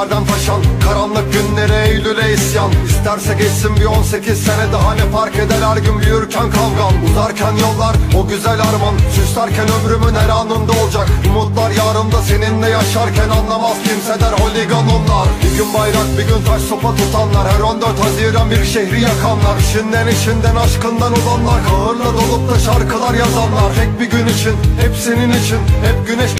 Kalplerden taşan karanlık günlere Eylül'e isyan. İsterse geçsin bir 18 sene daha ne fark eder her gün büyürken kavgam Uzarken yollar o güzel arman Süslerken ömrümün her anında olacak. Umutlar yarımda seninle yaşarken anlamaz kimse der holigan onlar Bir gün bayrak bir gün taş sopa tutanlar. Her 14 Haziran bir şehri yakanlar. İşinden işinden aşkından olanlar. Kahırla dolup da şarkılar yazanlar. Tek bir gün için hep senin için hep güneş